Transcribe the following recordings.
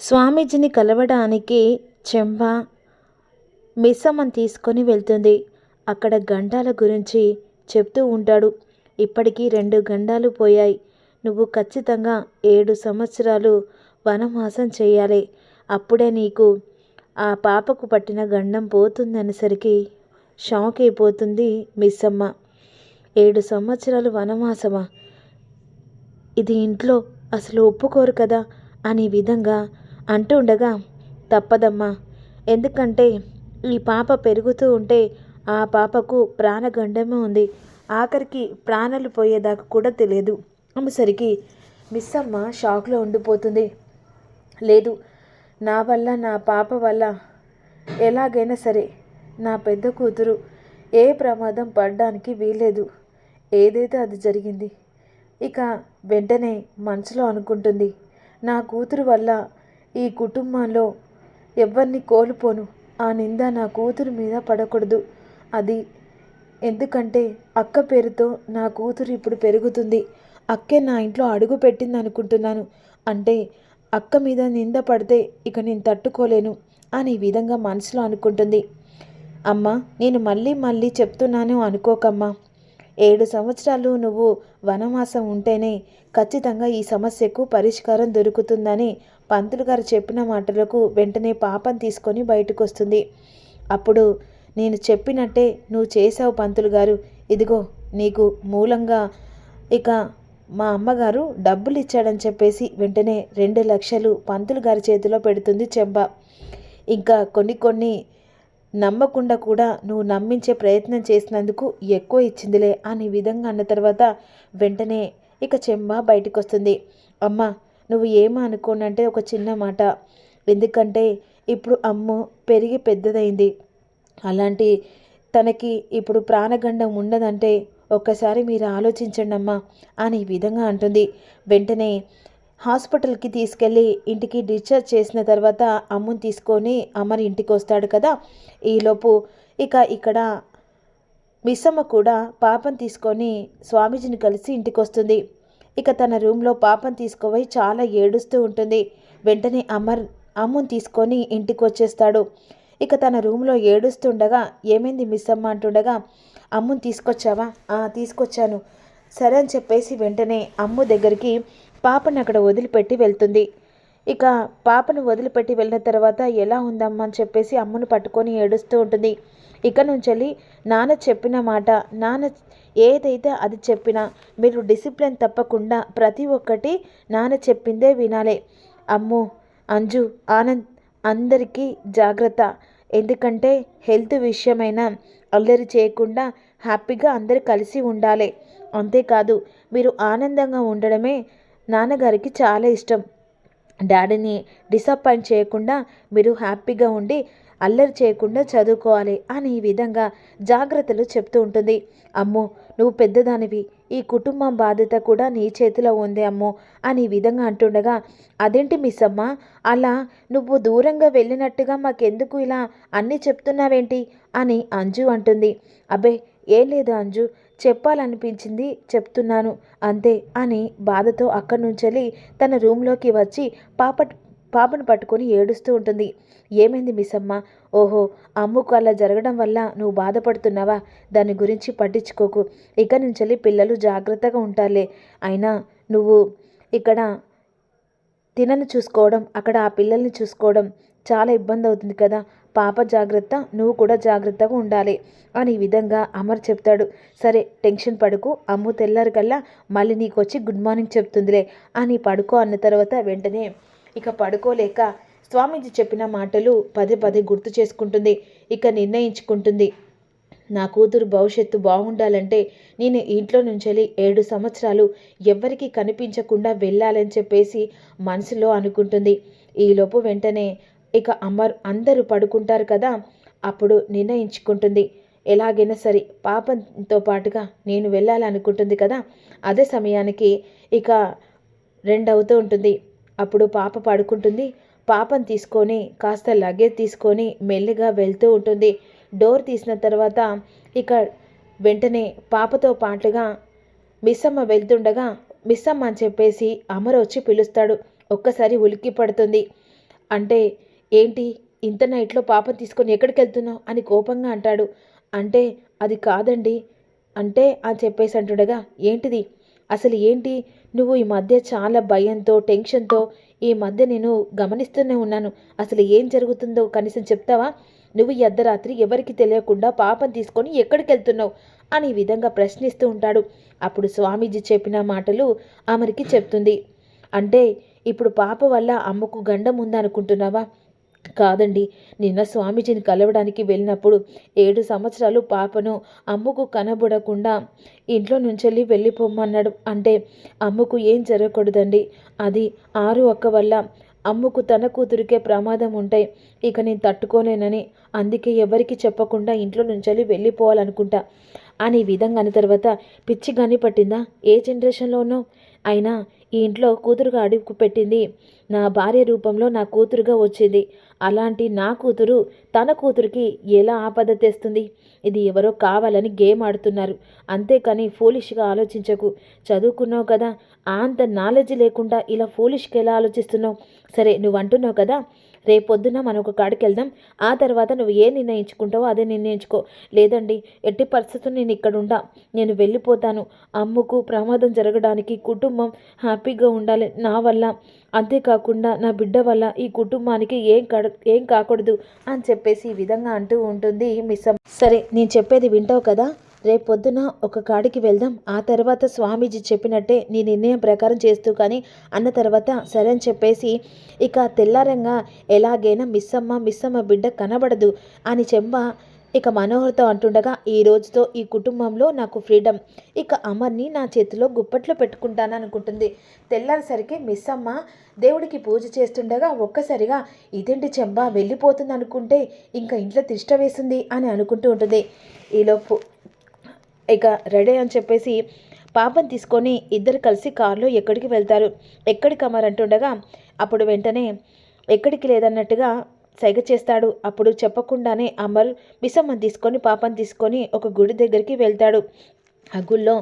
స్వామీజీని కలవడానికి చెంబ మిస్సమ్మని తీసుకొని వెళ్తుంది. అక్కడ గండాల గురించి చెప్తూ ఉంటాడు. ఇప్పటికీ రెండు గండాలు పోయాయి. నువ్వు ఖచ్చితంగా ఏడు సంవత్సరాలు వనవాసం చేయాలి. అప్పుడే నీకు ఆ పాపకు పట్టిన గండం పోతుందనేసరికి షాక్ అయిపోతుంది మిస్సమ్మ ఏడు సంవత్సరాలు వనవాసమా? ఇది ఇంట్లో అసలు ఒప్పుకోరు కదా? అనే విధంగా అంటూ ఉండగా తప్పదమ్మా. ఎందుకంటే ఈ పాప పెరుగుతూ ఉంటే ఆ పాపకు ప్రాణగండమే ఉంది. ఆఖరికి ప్రాణాలు పోయేదాకా కూడా తెలియదు. అమ్మసరికి మిస్ అమ్మ షాక్లో ఉండిపోతుంది. లేదు నా వల్ల నా పాప వల్ల ఎలాగైనా సరే నా పెద్ద కూతురు ఏ ప్రమాదం పడడానికి వీల్లేదు. ఏదైతే అది జరిగింది ఇక వెంటనే మనసులో అనుకుంటుంది నా కూతురు వల్ల ఈ కుటుంబంలో ఎవరిని కోల్పోను. ఆ నింద నా కూతురు మీద పడకూడదు. అది ఎందుకంటే అక్క పేరుతో నా కూతురు ఇప్పుడు పెరుగుతుంది. అక్కే నా ఇంట్లో అడుగు పెట్టింది అనుకుంటున్నాను అంటే అక్క మీద నింద పడితే ఇక నేను తట్టుకోలేను అని ఈ విధంగా మనసులో అనుకుంటుంది. అమ్మా నేను మళ్ళీ మళ్ళీ చెప్తున్నాను అనుకోకమ్మా. ఏడు సంవత్సరాలు నువ్వు వనవాసం ఉంటేనే ఖచ్చితంగా ఈ సమస్యకు పరిష్కారం దొరుకుతుందని పంతులు గారు చెప్పిన మాటలకు వెంటనే పాపం తీసుకొని బయటకు వస్తుంది అప్పుడు నేను చెప్పినట్టే నువ్వు చేసావు పంతులు గారు. ఇదిగో నీకు మూలంగా ఇక మా అమ్మగారు డబ్బులు ఇచ్చాడని చెప్పేసి వెంటనే రెండు లక్షలు పంతులు గారి చేతిలో పెడుతుంది చెంబ. ఇంకా కొన్ని కొన్ని నమ్మకుండా కూడా నువ్వు నమ్మించే ప్రయత్నం చేసినందుకు ఎక్కువ ఇచ్చిందిలే అని విధంగా అన్న తర్వాత వెంటనే ఇక చెంబ బయటకు వస్తుంది అమ్మ నువ్వు ఏమో అనుకోనంటే ఒక చిన్న మాట. ఎందుకంటే ఇప్పుడు అమ్ము పెరిగి పెద్దదైంది. అలాంటి తనకి ఇప్పుడు ప్రాణగండం ఉండదంటే ఒక్కసారి మీరు ఆలోచించండి అమ్మా అని ఈ విధంగా అంటుంది. వెంటనే హాస్పిటల్కి తీసుకెళ్ళి ఇంటికి డిశ్చార్జ్ చేసిన తర్వాత అమ్ముని తీసుకొని అమ్మని ఇంటికి వస్తాడు కదా. ఈలోపు ఇక ఇక్కడ మిస్సమ్మ కూడా పాపం తీసుకొని స్వామీజీని కలిసి ఇంటికి వస్తుంది. ఇక తన రూమ్లో పాపం తీసుకుపోయి చాలా ఏడుస్తూ ఉంటుంది. వెంటనే అమర్ అమ్ముని తీసుకొని ఇంటికి వచ్చేస్తాడు. ఇక తన రూమ్లో ఏడుస్తుండగా ఏమైంది మిస్ అమ్మ అంటుండగా అమ్ముని తీసుకొచ్చావా? తీసుకొచ్చాను. సరే అని చెప్పేసి వెంటనే అమ్ము దగ్గరికి పాపని అక్కడ వదిలిపెట్టి వెళ్తుంది. ఇక పాపను వదిలిపెట్టి వెళ్ళిన తర్వాత ఎలా ఉందమ్మా? అని చెప్పేసి అమ్మును పట్టుకొని ఏడుస్తూ ఉంటుంది. ఇక నుంచి నాన్న చెప్పిన మాట నాన్న ఏదైతే అది చెప్పినా మీరు డిసిప్లిన్ తప్పకుండా ప్రతి ఒక్కటి నాన్న చెప్పిందే వినాలి. అమ్ము! అంజు ఆనంద్ అందరికీ జాగ్రత్త. ఎందుకంటే హెల్త్ విషయమైనా అల్లరి చేయకుండా హ్యాపీగా అందరు కలిసి ఉండాలి. అంతేకాదు మీరు ఆనందంగా ఉండడమే నాన్నగారికి చాలా ఇష్టం. డాడీని డిసప్పాయింట్ చేయకుండా మీరు హ్యాపీగా ఉండి అల్లరి చేయకుండా చదువుకోవాలి అని ఈ విధంగా జాగ్రత్తలు చెప్తూ ఉంటుంది. అమ్మో నువ్వు పెద్దదానివి. ఈ కుటుంబం బాధ్యత కూడా నీ చేతిలో ఉంది అమ్మో అని ఈ విధంగా అంటుండగా అదేంటి మిస్ అమ్మ అలా నువ్వు దూరంగా వెళ్ళినట్టుగా మాకెందుకు ఇలా అన్నీ చెప్తున్నావేంటి? అని అంజు అంటుంది. అబ్బే ఏం లేదు అంజు. చెప్పాలనిపించింది చెప్తున్నాను. అంతే అని బాధతో అక్కడి నుంచి తన రూమ్లోకి వచ్చి పాప పాపను పట్టుకొని ఏడుస్తూ ఉంటుంది. ఏమైంది మిస్సమ్మ? ఓహో అమ్ముకు అలా జరగడం వల్ల నువ్వు బాధపడుతున్నావా? దాని గురించి పట్టించుకోకు. ఇక నుంచి పిల్లలు జాగ్రత్తగా ఉంటారులే. అయినా నువ్వు ఇక్కడ తినను చూసుకోవడం అక్కడ ఆ పిల్లల్ని చూసుకోవడం చాలా ఇబ్బంది అవుతుంది కదా. పాప జాగ్రత్త నువ్వు కూడా జాగ్రత్తగా ఉండాలి అని ఈ విధంగా అమర్ చెప్తాడు. సరే టెన్షన్ పడుకు. అమ్ము తెల్లారు కల్లా మళ్ళీ నీకు వచ్చి గుడ్ మార్నింగ్ చెప్తుందిలే అని పడుకో అన్న తర్వాత వెంటనే ఇక పడుకోలేక స్వామీజీ చెప్పిన మాటలు పదే పదే గుర్తు చేసుకుంటుంది. ఇక నిర్ణయించుకుంటుంది. నా కూతురు భవిష్యత్తు బాగుండాలంటే నేను ఇంట్లో నుంచి ఏడు సంవత్సరాలు ఎవ్వరికీ కనిపించకుండా వెళ్ళాలని చెప్పేసి మనసులో అనుకుంటుంది. ఈలోపు వెంటనే ఇక అమర్ అందరూ పడుకుంటారు కదా అప్పుడు నిర్ణయించుకుంటుంది. ఎలాగైనా సరే పాపంతో పాటుగా నేను వెళ్ళాలనుకుంటుంది కదా అదే సమయానికి ఇక రెండవుతూ ఉంటుంది. అప్పుడు పాప పడుకుంటుంది. పాపను తీసుకొని కాస్త లగేజ్ తీసుకొని మెల్లిగా వెళ్తూ ఉంటుంది. డోర్ తీసిన తర్వాత ఇక వెంటనే పాపతో పాటుగా మిస్సమ్మ వెళ్తుండగా మిస్సమ్మ అని చెప్పేసి అమర వచ్చి పిలుస్తాడు. ఒక్కసారి ఉలిక్కి పడుతుంది. అంటే ఏంటి ఇంత నైట్లో పాప తీసుకొని ఎక్కడికి వెళ్తున్నావు? అని కోపంగా అంటాడు. అంటే అది కాదండి. అంటే అని చెప్పేసి అంటుండగా ఏంటిది? అసలు ఏంటి? నువ్వు ఈ మధ్య చాలా భయంతో టెన్షన్తో ఈ మధ్య నేను గమనిస్తూనే ఉన్నాను. అసలు ఏం జరుగుతుందో కనీసం చెప్తావా? నువ్వు ఈ అర్ధరాత్రి ఎవరికి తెలియకుండా పాపం తీసుకొని ఎక్కడికి వెళ్తున్నావు అని విధంగా ప్రశ్నిస్తూ ఉంటాడు. అప్పుడు స్వామీజీ చెప్పిన మాటలు ఆమెకి చెప్తుంది. అంటే ఇప్పుడు పాప వల్ల అమ్మకు గండం ఉందనుకుంటున్నావా? కాదండి. నిన్న స్వామీజీని కలవడానికి వెళ్ళినప్పుడు ఏడు సంవత్సరాలు పాపను అమ్మకు కనబడకుండా ఇంట్లో నుంచి వెళ్ళిపోమన్నాడు. అంటే అమ్మకు ఏం జరగకూడదండి? అది ఆరు ఒక్క వల్ల అమ్మకు తన కూతురికే ప్రమాదం ఉంటాయి. ఇక నేను తట్టుకోలేనని అందుకే ఎవరికి చెప్పకుండా ఇంట్లో నుంచి వెళ్ళిపోవాలనుకుంటా. అని ఈ విధంగా అన్న తర్వాత పిచ్చి గాని పట్టిందా? ఏ జనరేషన్లో ఉన్నావు? అయినా ఈ ఇంట్లో కూతురుగా అడుగు పెట్టింది. నా భార్య రూపంలో నా కూతురుగా వచ్చింది. అలాంటి నా కూతురు తన కూతురికి ఎలా ఆపద తెస్తుంది? ఇది ఎవరో కావాలని గేమ్ ఆడుతున్నారు. అంతేకాని ఫూలిష్గా ఆలోచించకు. చదువుకున్నావు కదా? అంత నాలెడ్జ్ లేకుండా ఇలా ఫూలిష్గా ఎలా ఆలోచిస్తున్నావు? సరే నువ్వు అంటున్నావు కదా? రేపొద్దున మనం ఒక కాడికి వెళ్దాం. ఆ తర్వాత నువ్వు ఏ నిర్ణయించుకుంటావో అదే నిర్ణయించుకో. లేదండి ఎట్టి పరిస్థితులు నేను ఇక్కడ ఉండా. నేను వెళ్ళిపోతాను. అమ్ముకు ప్రమాదం జరగడానికి కుటుంబం హ్యాపీగా ఉండాలి నా వల్ల. అంతేకాకుండా నా బిడ్డ వల్ల ఈ కుటుంబానికి ఏం కడ ఏం కాకూడదు అని చెప్పేసి ఈ విధంగా అంటూ ఉంటుంది మిస్ సరే నేను చెప్పేది వింటావు కదా? రేపు పొద్దున ఒక కాడికి వెళ్దాం. ఆ తర్వాత స్వామీజీ చెప్పినట్టే నీ నిర్ణయం ప్రకారం చేస్తూ కానీ అన్న తర్వాత సరే అని చెప్పేసి ఇక తెల్లారంగా ఎలాగైనా మిస్సమ్మ మిస్సమ్మ బిడ్డ కనబడదు అని చెంబ ఇక మనోహర్తో అంటుండగా ఈ రోజుతో ఈ కుటుంబంలో నాకు ఫ్రీడమ్. ఇక అమర్ని నా చేతిలో గుప్పట్లో పెట్టుకుంటాను అనుకుంటుంది. తెల్లారిసరికి మిస్ అమ్మ దేవుడికి పూజ చేస్తుండగా ఒక్కసారిగా ఇదేంటి చెంబ వెళ్ళిపోతుంది అనుకుంటే ఇంకా ఇంట్లో తిష్ట వేసింది అని అనుకుంటూ ఉంటుంది. ఈలోపు ఇక రెడీ అని చెప్పేసి పాపని తీసుకొని ఇద్దరు కలిసి కారులో ఎక్కడికి వెళ్తారు? ఎక్కడికి అమ్మారంటుండగా అంటుండగా అప్పుడు వెంటనే ఎక్కడికి లేదన్నట్టుగా సైగ చేస్తాడు. అప్పుడు చెప్పకుండానే అమర్ మిసమ్మని తీసుకొని పాపని తీసుకొని ఒక గుడి దగ్గరికి వెళ్తాడు. ఆ గుళ్ళో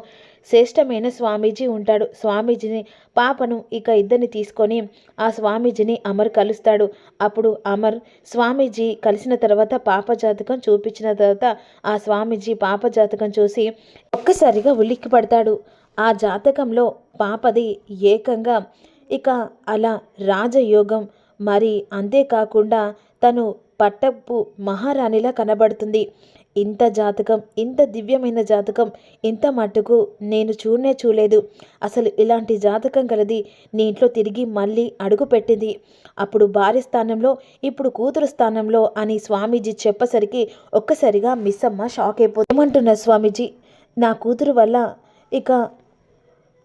శ్రేష్టమైన స్వామీజీ ఉంటాడు. స్వామీజీని పాపను ఇక ఇద్దరిని తీసుకొని ఆ స్వామీజీని అమర్ కలుస్తాడు. అప్పుడు అమర్ స్వామీజీ కలిసిన తర్వాత పాప జాతకం చూపించిన తర్వాత ఆ స్వామీజీ పాప జాతకం చూసి ఒక్కసారిగా ఉలిక్కి పడతాడు. ఆ జాతకంలో పాపది ఏకంగా ఇక అలా రాజయోగం. మరి అంతేకాకుండా తను పట్టపు మహారాణిలా కనబడుతుంది. ఇంత జాతకం ఇంత దివ్యమైన జాతకం ఇంత మట్టుకు నేను చూడనే చూడలేదు. అసలు ఇలాంటి జాతకం కలది నీ ఇంట్లో తిరిగి మళ్ళీ అడుగు పెట్టింది. అప్పుడు భార్య స్థానంలో ఇప్పుడు కూతురు స్థానంలో అని స్వామీజీ చెప్పసరికి ఒక్కసారిగా మిస్ అమ్మ షాక్ అయిపోతుంది. ఏమంటున్నా స్వామీజీ? నా కూతురు వల్ల ఇక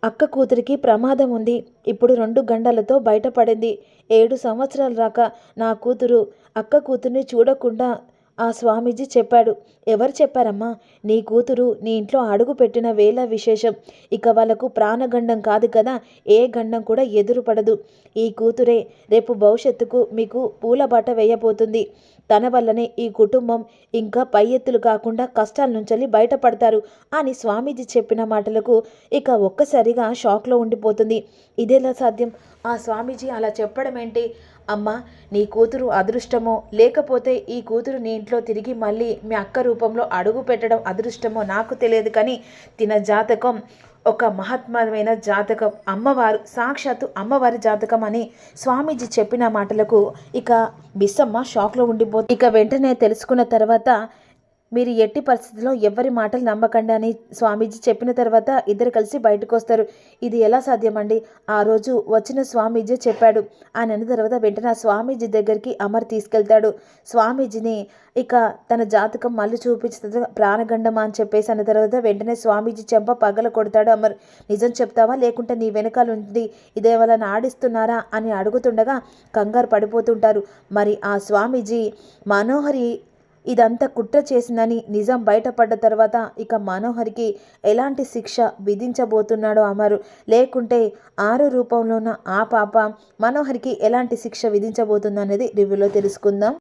అక్క కూతురికి ప్రమాదం ఉంది. ఇప్పుడు రెండు గంటలతో బయటపడింది. ఏడు సంవత్సరాలు దాకా నా కూతురు అక్క కూతుర్ని చూడకుండా ఆ స్వామీజీ చెప్పాడు. ఎవరు చెప్పారమ్మా? నీ కూతురు నీ ఇంట్లో అడుగు పెట్టిన వేళ విశేషం. ఇక వాళ్ళకు ప్రాణగండం కాదు కదా? ఏ గండం కూడా ఎదురుపడదు ఈ కూతురే రేపు భవిష్యత్తుకు మీకు పూలబాట వేయబోతుంది. తన వల్లనే ఈ కుటుంబం ఇంకా పై ఎత్తులు కాకుండా కష్టాల నుంచి బయటపడతారు అని స్వామీజీ చెప్పిన మాటలకు ఇక ఒక్కసారిగా షాక్లో ఉండిపోతుంది. ఇదేలా సాధ్యం? ఆ స్వామీజీ అలా చెప్పడం ఏంటి అమ్మ నీ కూతురు అదృష్టమో లేకపోతే ఈ కూతురు నీ ఇంట్లో తిరిగి మళ్ళీ మీ అక్క రూపంలో అడుగు పెట్టడం అదృష్టమో నాకు తెలియదు కానీ తిన జాతకం ఒక మహాత్మమైన జాతకం. అమ్మవారు సాక్షాత్తు అమ్మవారి జాతకం అని స్వామీజీ చెప్పిన మాటలకు ఇక బిస్సమ్మ షాక్లో ఉండిపోతుంది ఇక వెంటనే తెలుసుకున్న తర్వాత మీరు ఎట్టి పరిస్థితుల్లో ఎవరి మాటలు నమ్మకండి అని స్వామీజీ చెప్పిన తర్వాత ఇద్దరు కలిసి బయటకు వస్తారు ఇది ఎలా సాధ్యమండి? ఆ రోజు వచ్చిన స్వామీజీ చెప్పాడు. అని అన్న తర్వాత వెంటనే స్వామీజీ దగ్గరికి అమర్ తీసుకెళ్తాడు. స్వామీజీని ఇక తన జాతకం మళ్ళీ చూపించిన ప్రాణగండం అని చెప్పేసి అన్న తర్వాత వెంటనే స్వామీజీ చెంప పగల కొడతాడు అమర్. నిజం చెప్తావా? లేకుంటే నీ వెనకాల ఉంది ఇదే వాళ్ళని ఆడిస్తున్నారా అని అడుగుతుండగా కంగారు పడిపోతుంటారు. మరి ఆ స్వామీజీ మనోహరి ఇదంతా కుట్ర చేసిందని నిజం బయటపడ్డ తర్వాత ఇక మనోహర్కి ఎలాంటి శిక్ష విధించబోతున్నాడో అమరు. లేకుంటే ఆరు రూపంలో ఉన్న ఆ పాప మనోహర్కి ఎలాంటి శిక్ష విధించబోతుందనేది రివ్యూలో తెలుసుకుందాం.